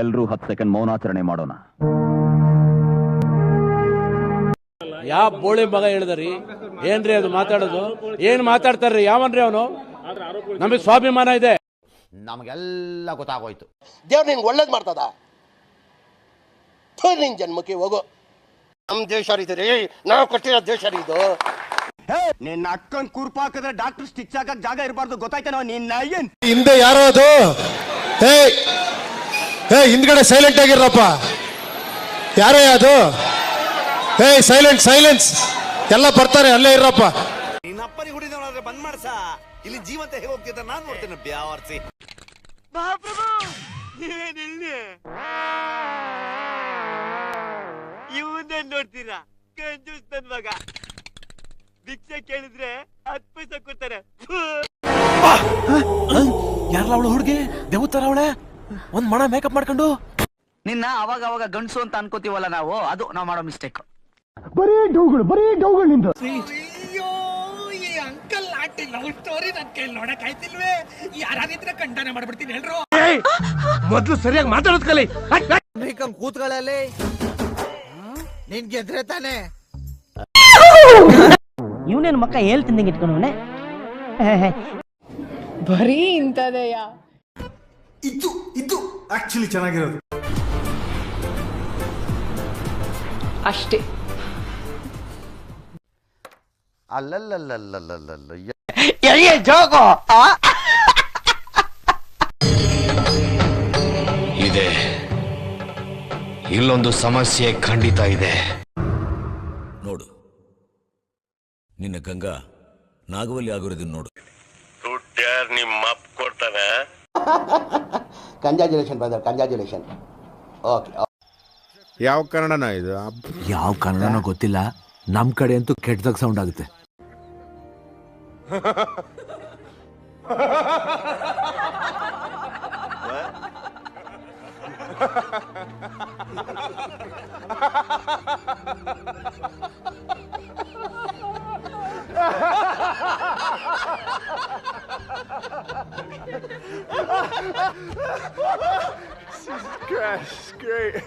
ಎಲ್ರೂ ಹತ್ತು ಸೆಕೆಂಡ್ ಮೌನಾಚರಣೆ ಮಾಡೋಣ. ಯಾವ ಬೋಳಿ ಮಗ ಹೇಳಿದ್ರಿ? ಏನ್ರಿ ಅದು ಮಾತಾಡೋದು? ಏನ್ ಮಾತಾಡ್ತಾರ್ರಿ? ಯಾವನ್ರಿ ಅವನು? ನಮಗೆ ಸ್ವಾಭಿಮಾನ ಇದೆ. ನಮಗೆಲ್ಲ ಗೊತ್ತಾಗೋಯ್ತು. ದೇವ್ರ ನಿನ್ಗೆ ಒಳ್ಳೇದು ಮಾಡ್ತದ? ನಿನ್ ಜನ್ಮಕ್ಕೆ ಹೋಗು. ನಮ್ಮ ದೇಶ ರೀ ನಾವ್ ಕಟ್ಟಿರೋ ದೇಶ ರೀ ಇದು ನಿನ್ನ ಅಕ್ಕನ್ ಕುರ್ಪಾಕಿದ್ರೆ ಡಾಕ್ಟರ್ ಸ್ಟಿಚ್ ಹಾಕಕ್ ಜಾಗ ಇರಬಾರ್ದು. ಗೊತ್ತಾಯ್ತೇನೋ ನಿನ್ನ ಏನ್? ಹಿಂದೆ ಯಾರೋ ಅದು? ಹೇ ಏ ಹಿಂದ್ಗಡೆ ಸೈಲೆಂಟ್ ಆಗಿರಪ್ಪ ಯಾರೇ ಅದು? ಹೇ ಸೈಲೆಂಟ್ ಸೈಲೆನ್ಸ್ ಎಲ್ಲ ಬರ್ತಾರೆ ಅಲ್ಲೇ ಇರಪ್ಪ ನಿನ್ನ ಅಪ್ಪನಿಗೆ ಹುಡಿದವನಾದ್ರೆ ಬಂದ್ ಮಾಡ್ಸ. ಇಲ್ಲಿ ಜೀವಂತ ಹೇಗೆ ಹೋಗ್ತಿದ್ದ ನಾನ್ ನೋಡ್ತೇನೆ ಬ್ಯಾವರ್ಸಿ. ಇವನ್ನೇ ನೋಡ್ತೀರಾ? ಕಂಜೂಸ್ ನನ್ ಮಗ. ಭಿಕ್ಷೆ ಕೇಳಿದ್ರೆ ಹತ್ತು ಪೈಸೆ ಕೊಡ್ತಾರೆ. ಯಾರಲ್ಲ ಅವಳು ಹುಡುಗಿ? ದೇವತರ ಅವಳೆ? ಒಂದ್ ಮಣ ಮೇಕಪ್ ಮಾಡ್ಕೊಂಡು? ನಿನ್ನ ಅವಾಗ ಅವಾಗ ಗಂಡಸು ಅಂತ ಅನ್ಕೋತೀವಲ್ಲ ನಾವು? ಅದು ನಾವ್ ಮಾಡೋ ಮಿಸ್ಟೇಕ್ ಅಯ್ಯೋ ಈ ಅಂಕಲ್ ಡೌಗಳು ಲವ್ ಸ್ಟೋರಿ ನನ್ ಕೈಲಿ ನೋಡಕ್ ಆಯ್ತಿಲ್ವೇ? ಖಂಡನೆ ಮಾಡ್ಬಿಡ್ತೀನಿ ಹೇಳ್ರು. ಮೊದ್ಲು ಸರಿಯಾಗಿ ಮಾತಾಡೋದ್ ಕಲಿ ಕೂತ್ಗಳಲ್ಲಿ. ನಿನ್ ಗೆದ್ರೆ ತಾನೆ. ಇವನೇನು ಮಕ್ಕ ಹೇಳ್ ತಿಂದಂಗೆ ಇಟ್ಕೊಂಡವನೆ ಬರೀ ಇಂತದಯ್ಯ ಇದು ಇದು ಆಕ್ಚುಲಿ ಚೆನ್ನಾಗಿರೋದು. ಅಷ್ಟೇ. ಅಲ್ಲಲ್ಲಲ್ಲಲ್ಲಲ್ಲಲ್ಲ ಇದೆ ಇಲ್ಲೊಂದು ಸಮಸ್ಯೆ ಖಂಡಿತ ಇದೆ. ನೋಡು. ನಿನ್ನ ಗಂಗಾ ನಾಗವಲ್ಲಿ ಆಗಿರೋದನ್ನ ನೋಡು. ನಿಮ್ಮ ಅಪ್ಪ ಕೊಡ್ತಾನೆ. ಕಂಜಾಜುಲೇಷನ್ ಬ್ರದರ್ ಕಂಜಾಜುಲೇಷನ್ ಓಕೆ ಯಾವ ಕನ್ನಡನ ಇದು? ಯಾವ ಕನ್ನಡನೋ ಗೊತ್ತಿಲ್ಲ. ನಮ್ ಕಡೆ ಅಂತೂ ಕೆಟ್ಟದಾಗ ಸೌಂಡ್ ಆಗುತ್ತೆ. Jesus Christ, great.